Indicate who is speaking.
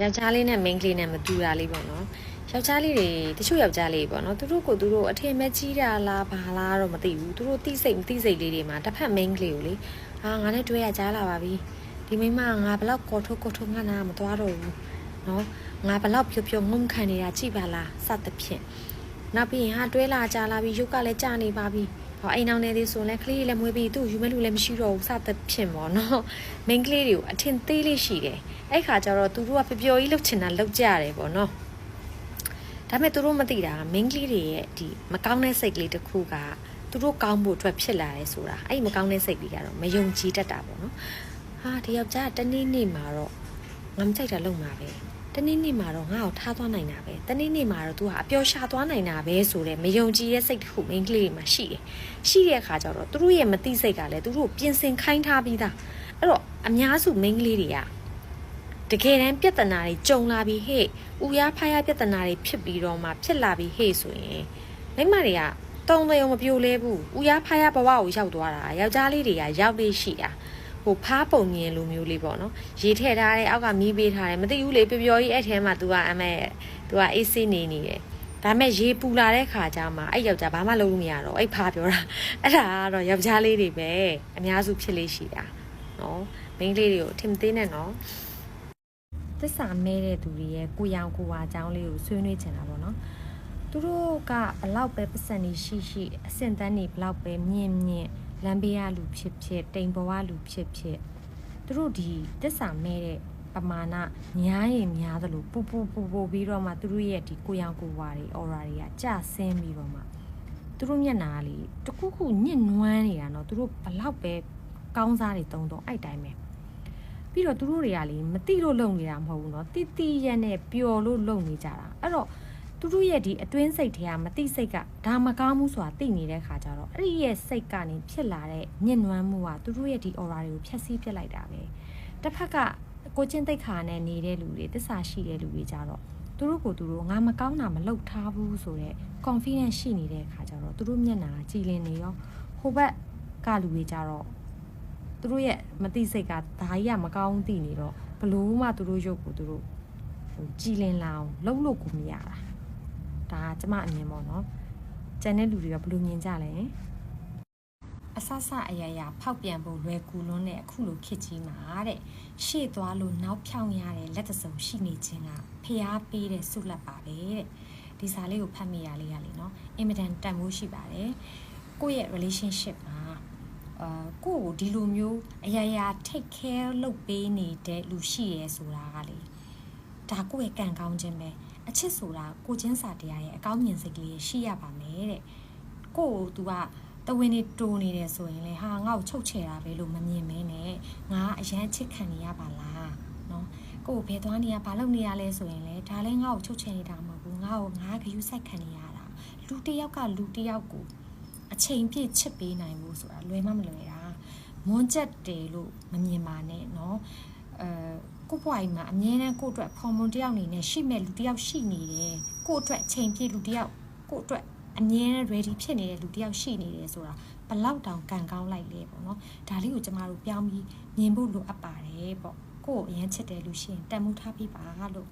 Speaker 1: ယောက်ျားလေးနဲ့ main ကလေးနဲ့မတူတာလေးပေါ့နော်ယောက်ျားလေးတွေတချို့ယောက်ျားလေးပေါ့နော်သူတို့ကိုသူတို့အထင်မဲ့ကြီးတာလားဘာလားတော့မသိဘူးသူတို့တိစိတ်မတိစိတ်လေးတွေမှာတစ်ဖက် main ကလေးကိုလေအာငါနဲ့တွဲရကြားလာပါပြီဒီမိမငါဘလောက်ကော်ထုတ်ကော်ထုတ်ငါနာမသွားတော့ဘူးနော်ငါဘလောက်ဖြိုဖြိုငုံခံနေတာကြည့်ပါလားစသဖြင့် နောက်ပြီးရင်ဟာတွဲလာကြလာပြီရုပ်ကလည်းကြာနေပါပြီဟောအိမ်အောင်နေသေးဆိုရင်လည်းကလေးလည်းမွေးပြီးသူ့ယူမဲ့လူလည်းမရှိတော့ဘူးစသဖြင့်ပေါ့နော် main ကလေးတွေကိုအထင်သေးလေးရှိတယ်အဲ့ခါကျတော့သူတို့ကပျော်ပျော်ကြီးလှုပ်ချင်တာလှုပ်ကြရတယ်ပေါ့နော်ဒါပေမဲ့သူတို့မသိတာ main ကလေးတွေရဲ့ဒီမကောင်းတဲ့စိတ်ကလေးတစ်ခုကသူတို့ကောင်းဖို့အတွက်ဖြစ်လာတယ်ဆိုတာအဲ့ဒီမကောင်းတဲ့စိတ်ကလေးကတော့မယုံကြည်တတ်တာပေါ့နော်ဟာဒီယောက်ျားကတနေ့နေ့မှာတော့ငါမကြိုက်တာလုပ်မှာပဲ တနေ့နေ့မှာတော့ငါ့ကိုထားသွားနိုင်တာပဲတနေ့နေ့မှာတော့ तू ဟာအပျော်ရှာသွားနိုင်တာပဲဆိုတဲ့မယုံကြည်တဲ့စိတ်တစ်ခု main ကလေးတွေမှာရှိတယ်ရှိတဲ့အခါကျတော့သူတို့ရဲ့မသိစိတ်ကလည်းသူတို့ကိုပြင်ဆင်ခိုင်းထားပြီးသားအဲ့တော့အများစု main ကလေးတွေကတကယ်တမ်းပြဿနာတွေကြုံလာပြီးဟဲ့ဥရဖားရပြဿနာတွေဖြစ်ပြီးတော့မှဖြစ်လာပြီးဟဲ့ဆိုရင်မိန်းမတွေကတုံးတယ်မပြိုလဲဘူးဥရဖားရဘဝကိုရောက်သွားတာယောက်ျားလေးတွေကရောက်လေးရှိတာ ဟိုဖားပုံမြင်လိုမျိုးလေးပေါ့နော်ရေထည့်ထားတယ်အောက်ကမီးပေးထားတယ်မသိဘူးလေပျော်ပျော်ကြီးအဲ့ထဲမှာ तू ကအမဲ तू ကအေးဆေးနေနေတယ်ဒါမဲ့ရေပူလာတဲ့ခါကျမှအဲ့ယောက်ျားဘာမှလုပ်လို့မရတော့အဲ့ဖားပြောတာအဲ့ဒါကတော့ယောက်ျားလေးတွေပဲအများစုဖြစ်လေးရှိတာနော်မိန်းကလေးတွေကိုထင်မသေးနဲ့နော်သစ္စာမဲတဲ့သူတွေရဲ့ကိုရောင်ကိုဝါအကြောင်းလေးကိုဆွေးနွေးချင်တာပေါ့နော်သူတို့ကဘလောက်ပဲပတ်စံနေရှိရှိအဆင့်တန်းနေဘလောက်ပဲမြင့်မြင့် လမ်းဘေးရလူဖြစ်ဖြစ်တိမ်ပေါ်ကလူဖြစ်ဖြစ်သူတို့ဒီသစ္စာမဲတဲ့ပမာဏများရင်များသလိုပူပူပူပူပြီးတော့မှသူတို့ရဲ့ဒီကိုရောင်ကိုဝါတွေ aura တွေကကျဆင်းပြီးတော့မှသူတို့မျက်နှာကလေတခုခုညစ်နွမ်းနေတာเนาะသူတို့ဘလောက်ပဲကောင်းစားတွေတုံတုံအဲ့တိုင်းပဲ ပြီးတော့သူတို့တွေကလေမတိလို့လုံနေတာမဟုတ်ဘူးเนาะတိတိရက်နဲ့ပျော်လို့လုံနေကြတာအဲ့တော့ သူတို့ရဲ့ဒီအတွင်းစိတ်တွေကမတိစိတ်ကဒါမကောင်းဘူးဆိုတာသိနေတဲ့ခါကျတော့အဲ့ဒီရဲ့စိတ်ကနေဖြစ်လာတဲ့ညှဉ်းနှွမ်းမှုကသူတို့ရဲ့ဒီ aura တွေကိုဖျက်ဆီးပြစ်လိုက်တာပဲတစ်ဖက်ကကိုချင်းတိတ်ခါနဲ့နေတဲ့လူတွေတစ္ဆာရှိတဲ့လူတွေကြတော့သူတို့ကိုသူတို့ငါမကောင်းတာမလုပ်ထားဘူးဆိုတော့ confidence ရှိနေတဲ့ခါကျတော့သူတို့မျက်နှာကကြည်လင်နေရောဟိုဘက်ကလူတွေကြတော့သူတို့ရဲ့မသိစိတ်ကဒါကြီးကမကောင်းသိနေတော့ဘလို့မှသူတို့ရုပ်ကိုသူတို့ဟိုကြည်လင်လာအောင်လှုပ်လို့ကိုမရတာ ဒါကကျမအမြင်ပေါ့နော်ကျန်တဲ့လူတွေကဘလို့မြင်ကြလဲအဆဆအရာရာဖောက်ပြန်ဖို့လွယ်ကူလွန်းတဲ့အခုလိုခစ်ကြီးမှာတဲ့ရှေ့သွားလို့နောက်ဖြောင်းရတဲ့လက်တစုံရှိနေခြင်းကဖျားပေးတဲ့ဆုလက်ပါပဲတဲ့ဒီစာလေးကိုဖတ်မိရလေးရလေနော်အင်မတန်တန်ဖိုးရှိပါတယ်ကိုယ့်ရဲ့ relationship မှာအာကိုယ့်ကိုဒီလိုမျိုးအရာရာ take care လုပ်ပေးနေတဲ့လူရှိရဲဆိုတာကလေဒါကိုယ့်ရဲ့ကံကောင်းခြင်းပဲ အချစ်ဆိုတာကိုချင်းစာတရားရဲ့အကောင်းမြင်စိတ်ကလေးရှိရပါမယ်တဲ့ကိုကို तू ကတဝင်းနေတိုးနေတယ်ဆိုရင်လေဟာငါ့ကိုချုပ်ချယ်တာပဲလို့မမြင်မင်းနဲ့ငါအရန်ချစ်ခံနေရပါလားနော်ကိုကိုဘယ်သွားနေရဘာလုပ်နေရလဲဆိုရင်လေဒါလည်းငါ့ကိုချုပ်ချယ်နေတာမဟုတ်ဘူးငါ့ကိုငါဂယူဆိုင်ခံနေရတာလူတစ်ယောက်ကလူတစ်ယောက်ကိုအချိန်ပြည့်ချစ်ပေးနိုင်ဖို့ဆိုတာလွယ်မမလွယ်တာမွန်းချက်တယ်လို့မမြင်ပါနဲ့နော်အဲ ကိုယ့်ဘဝကြီးမှာအမြဲတမ်းကိုယ့်အတွက်ဖော်မွန်တစ်ယောက်အနေနဲ့ရှိမဲ့လူတစ်ယောက်ရှိနေတယ်ကိုယ့်အတွက်ချိန်ပြည့်လူတစ်ယောက်ကိုယ့်အတွက်အမြဲတမ်း ready ဖြစ်နေတဲ့လူတစ်ယောက်ရှိနေတယ်ဆိုတာဘလောက်တောင်ကံကောင်းလိုက်လဲပေါ့နော်ဒါလေးကိုကျမတို့ပြောင်းပြီးမြင်ဖို့လိုအပ်ပါတယ်ပေါ့ကိုယ့်ကိုအရင်ချစ်တယ်လို့ရှိရင်တန်မှုထားပြပါလို့